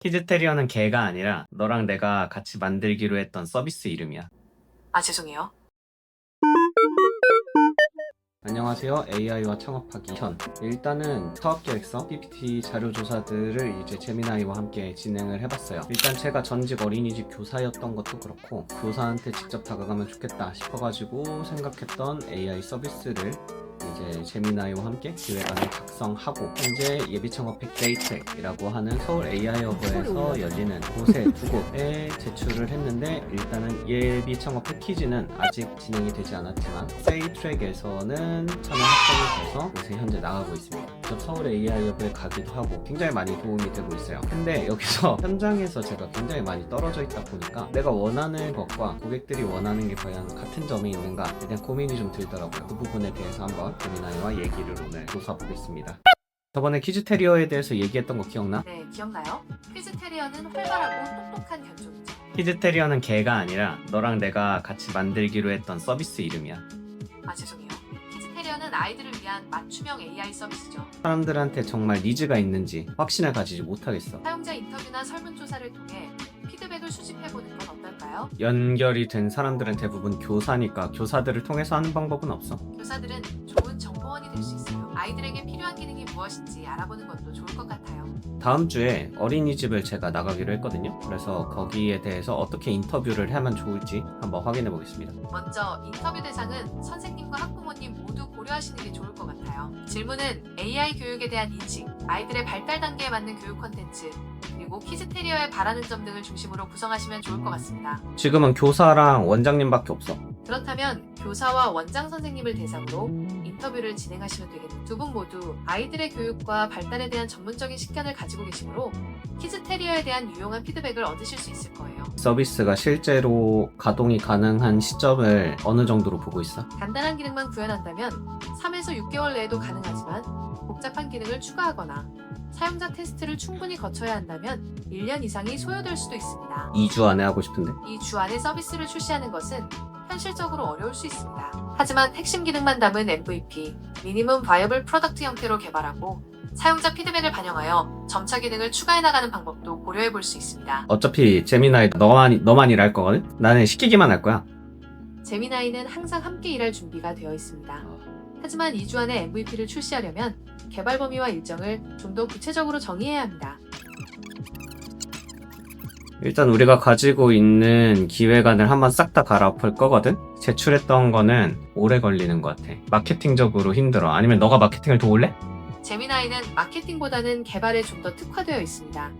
키즈테리어는 개가 아니라 너랑 내가 같이 만들기로 했던 서비스 이름이야. 아, 죄송해요. 안녕하세요. AI와 창업하기 현. 일단은 사업 계획서, PPT 자료 조사들을 이제 제미나이와 함께 진행을 해봤어요. 일단 제가 전직 어린이집 교사였던 것도 그렇고 교사한테 직접 다가가면 좋겠다 싶어가지고 생각했던 AI 서비스를 이제 제미나이와 함께 기획안을 작성하고 현재 예비 창업 팩데이트라고 하는 서울 AI 허브에서 열리는 곳에 두 곳에 제출을 했는데 일단은 예비 창업 패키지는 아직 진행이 되지 않았지만 세이 트랙에서는 참여 확정이 돼서 곳에 현재 나가고 있습니다. 저 서울 AI 허브에 가기도 하고 굉장히 많이 도움이 되고 있어요. 근데 여기서 현장에서 제가 굉장히 많이 떨어져 있다 보니까 내가 원하는 것과 고객들이 원하는 게 과연 같은 점이 있는가에 대한 고민이 좀 들더라고요. 그 부분에 대해서 한번 재미나이와 얘기를 오늘 나눠보겠습니다. 저번에 키즈테리어에 대해서 얘기했던 거 기억나? 네, 기억나요? 퀴즈 테리어는 활발하고 똑똑한 견종이죠. 키즈테리어는 개가 아니라 너랑 내가 같이 만들기로 했던 서비스 이름이야. 아, 죄송해요. 테리어는 아이들을 위한 맞춤형 AI 서비스죠. 사람들한테 정말 니즈가 있는지 확신을 가지지 못하겠어. 사용자 인터뷰나 설문조사를 통해 피드백을 수집해보는 건 어떨까요? 연결이 된 사람들은 대부분 교사니까 교사들을 통해서 하는 방법은 없어. 교사들은 좋은 정보원이 될 수 있어요. 아이들에게 필요한 기능이 무엇인지 알아보는 것도 좋을 것 같아요. 다음 주에 어린이집을 제가 나가기로 했거든요. 그래서 거기에 대해서 어떻게 인터뷰를 하면 좋을지 한번 확인해 보겠습니다. 먼저 인터뷰 대상은 선생님과 학부모 고려하시는 게 좋을 것 같아요. 질문은 AI 교육에 대한 인식, 아이들의 발달 단계에 맞는 교육 콘텐츠, 그리고 키즈테리어에 바라는 점 등을 중심으로 구성하시면 좋을 것 같습니다. 지금은 교사랑 원장님밖에 없어. 그렇다면 교사와 원장 선생님을 대상으로 인터뷰를 진행하시면 되겠네요. 두 분 모두 아이들의 교육과 발달에 대한 전문적인 식견을 가지고 계시므로 키즈테리어에 대한 유용한 피드백을 얻으실 수 있을 거예요. 서비스가 실제로 가동이 가능한 시점을 어느 정도로 보고 있어? 간단한 기능만 구현한다면 3에서 6개월 내에도 가능하지만 복잡한 기능을 추가하거나 사용자 테스트를 충분히 거쳐야 한다면 1년 이상이 소요될 수도 있습니다. 2주 안에 하고 싶은데. 이 주 안에 서비스를 출시하는 것은 현실적으로 어려울 수 있습니다. 하지만 핵심 기능만 담은 MVP, 미니멈 바이어블 프로덕트 형태로 개발하고 사용자 피드백을 반영하여 점차 기능을 추가해 나가는 방법도 고려해 볼 수 있습니다. 어차피 재미나이 너만 너만 일할 거거든. 나는 시키기만 할 거야. 제미나이는 항상 함께 일할 준비가 되어 있습니다. 하지만 2주 안에 MVP를 출시하려면 개발 범위와 일정을 좀 더 구체적으로 정의해야 합니다. 일단 우리가 가지고 있는 기획안을 한번 싹 다 갈아엎을 거거든? 제출했던 거는 오래 걸리는 것 같아. 마케팅적으로 힘들어. 아니면 너가 마케팅을 도울래? 제미나이는 마케팅보다는 개발에 좀 더 특화되어 있습니다.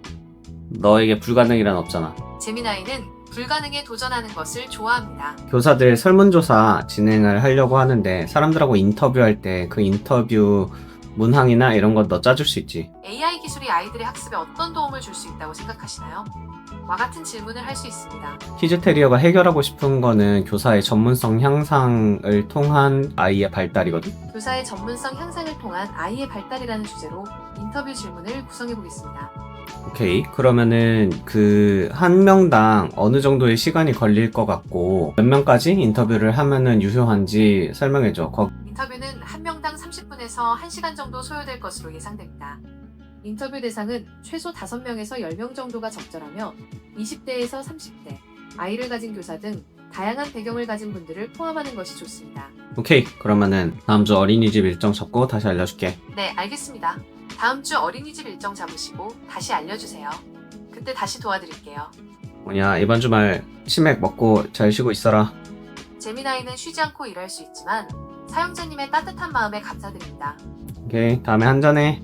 너에게 불가능이란 없잖아. 제미나이는 불가능에 도전하는 것을 좋아합니다. 교사들 설문조사 진행을 하려고 하는데 사람들하고 인터뷰할 때 그 인터뷰 문항이나 이런 거너 짜줄 수 있지. AI 기술이 아이들의 학습에 어떤 도움을 줄 수 있다고 생각하시나요? 와 같은 질문을 할 수 있습니다. 키즈테리어가 해결하고 싶은 거는 교사의 전문성 향상을 통한 아이의 발달이거든. 교사의 전문성 향상을 통한 아이의 발달이라는 주제로 인터뷰 질문을 구성해 보겠습니다. 오케이. 그러면은 그 한 명당 어느 정도의 시간이 걸릴 것 같고 몇 명까지 인터뷰를 하면은 유효한지 설명해 줘. 거- 1분에서 1시간 정도 소요될 것으로 예상됩니다. 인터뷰 대상은 최소 5명에서 10명 정도가 적절하며 20대에서 30대, 아이를 가진 교사 등 다양한 배경을 가진 분들을 포함하는 것이 좋습니다. 오케이 그러면은 다음 주 어린이집 일정 잡고 다시 알려줄게 네, 알겠습니다. 다음 주 어린이집 일정 잡으시고 다시 알려주세요. 그때 다시 도와드릴게요. 뭐냐 이번 주말 치맥 먹고 잘 쉬고 있어라 재미나이는 쉬지 않고 일할 수 있지만 사용자님의 따뜻한 마음에 감사드립니다. 오케이. 다음에 한잔해.